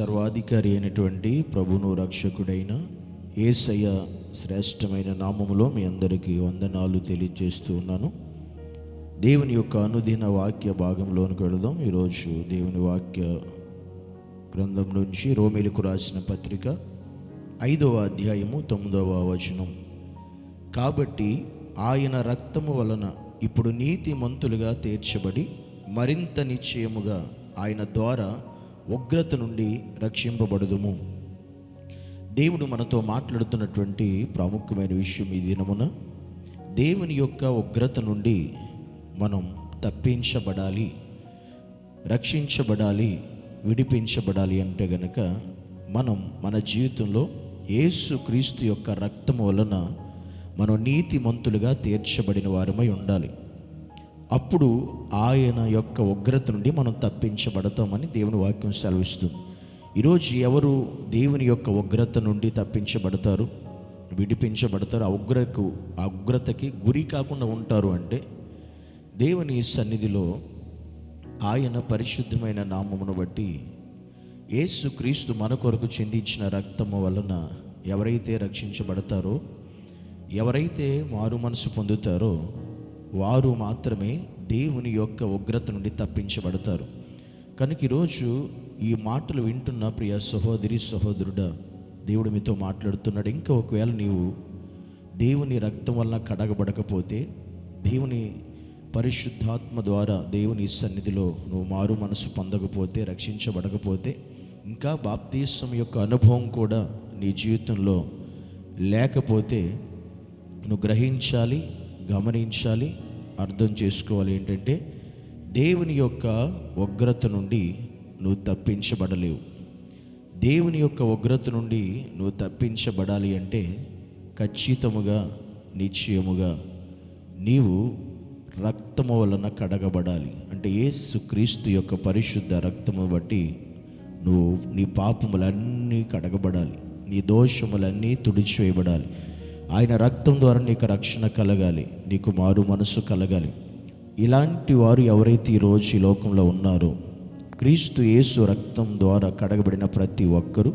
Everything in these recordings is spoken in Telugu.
సర్వాధికారి అయినటువంటి ప్రభును రక్షకుడైన ఏసయ్య శ్రేష్టమైన నామములో మీ అందరికీ వందనాలు తెలియజేస్తూ ఉన్నాను. దేవుని యొక్క అనుదిన వాక్య భాగంలోనికి వెళదాం ఈరోజు దేవుని వాక్య గ్రంథం నుంచి రోమిలకు రాసిన పత్రిక ఐదవ అధ్యాయము తొమ్మిదవ వచనం. కాబట్టి ఆయన రక్తము వలన ఇప్పుడు నీతి మంతులుగా తీర్చబడి మరింత నిశ్చయముగా ఆయన ద్వారా ఉగ్రత నుండి రక్షింపబడదుము. దేవుడు మనతో మాట్లాడుతున్నటువంటి ప్రాముఖ్యమైన విషయం ఈ దినమున దేవుని యొక్క ఉగ్రత నుండి మనం తప్పించబడాలి రక్షించబడాలి విడిపించబడాలి అంటే గనక మనం మన జీవితంలో యేసు క్రీస్తు యొక్క రక్తం వలన మనం నీతిమంతులుగా తీర్చబడిన వారమై ఉండాలి. అప్పుడు ఆయన యొక్క ఉగ్రత నుండి మనం తప్పించబడతామని దేవుని వాక్యం సెలవిస్తుంది. ఈరోజు ఎవరు దేవుని యొక్క ఉగ్రత నుండి తప్పించబడతారు? విడిపించబడతారు? ఆ ఉగ్రకు ఆ ఉగ్రతకి గురి కాకుండా ఉంటారు అంటే దేవుని సన్నిధిలో ఆయన పరిశుద్ధమైన నామమును బట్టి యేసు క్రీస్తు మన కొరకు చెందించిన రక్తము వలన ఎవరైతే రక్షించబడతారో ఎవరైతే మారు మనసు పొందుతారో వారు మాత్రమే దేవుని యొక్క ఉగ్రత నుండి తప్పించబడతారు. కనుక ఈరోజు ఈ మాటలు వింటున్న ప్రియ సహోదరి సహోదరుడా దేవుడు మీతో మాట్లాడుతున్నాడు. ఇంకా ఒకవేళ నీవు దేవుని రక్తం వల్ల కడగబడకపోతే దేవుని పరిశుద్ధాత్మ ద్వారా దేవుని సన్నిధిలో నువ్వు మారు మనసు పొందకపోతే రక్షించబడకపోతే ఇంకా బాప్తీసం యొక్క అనుభవం కూడా నీ జీవితంలో లేకపోతే నువ్వు గ్రహించాలి గమనించాలి అర్థం చేసుకోవాలి ఏంటంటే దేవుని యొక్క ఉగ్రత నుండి నువ్వు తప్పించబడలేవు. దేవుని యొక్క ఉగ్రత నుండి నువ్వు తప్పించబడాలి అంటే ఖచ్చితముగా నిశ్చయముగా నీవు రక్తము వలన కడగబడాలి. అంటే ఏసు క్రీస్తు యొక్క పరిశుద్ధ రక్తము బట్టి నువ్వు నీ పాపములన్నీ కడగబడాలి. నీ దోషములన్నీ తుడిచివేయబడాలి. ఆయన రక్తం ద్వారా నీకు రక్షణ కలగాలి నీకు మారు మనసు కలగాలి. ఇలాంటి వారు ఎవరైతే ఈరోజు ఈ లోకంలో ఉన్నారో క్రీస్తు యేసు రక్తం ద్వారా కడగబడిన ప్రతి ఒక్కరూ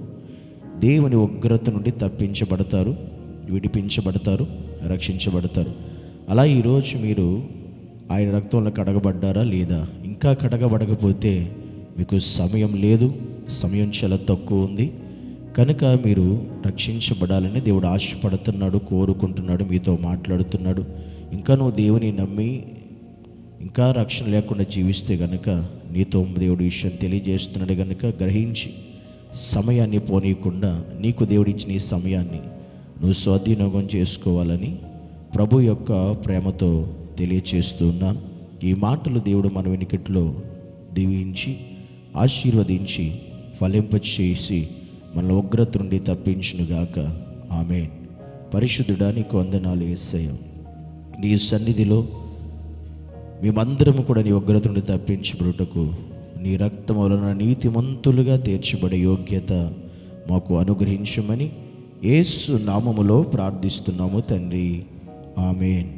దేవుని ఉగ్రత నుండి తప్పించబడతారు విడిపించబడతారు రక్షించబడతారు. అలా ఈరోజు మీరు ఆయన రక్తంలో కడగబడ్డారా లేదా? ఇంకా కడగబడకపోతే మీకు సమయం లేదు సమయం చాలా తక్కువ ఉంది. కనుక మీరు రక్షించబడాలని దేవుడు ఆశపడుతున్నాడు కోరుకుంటున్నాడు మీతో మాట్లాడుతున్నాడు. ఇంకా నువ్వు దేవుని నమ్మి ఇంకా రక్షణ లేకుండా జీవిస్తే గనుక నీతో దేవుడు విషయం తెలియజేస్తున్నాడు గనుక గ్రహించి సమయాన్ని పోనీయకుండా నీకు దేవుడిచ్చిన ఈ సమయాన్ని నువ్వు స్వాధీనోగం చేసుకోవాలని ప్రభు యొక్క ప్రేమతో తెలియచేస్తున్నాను. ఈ మాటలు దేవుడు మన వెనుకట్లో దీవించి ఆశీర్వదించి ఫలింపచేసి మన ఉగ్రత నుండి తప్పించునుగాక. ఆమె పరిశుద్ధుడా నీకు వందనాలు ఏసయ్య. నీ సన్నిధిలో మేమందరము కూడా నీ ఉగ్రత నుండి తప్పించబడుటకు నీ రక్తం వలన నీతిమంతులుగా తీర్చబడే యోగ్యత మాకు అనుగ్రహించమని ఏసు నామములో ప్రార్థిస్తున్నాము తండ్రి. ఆమెన్.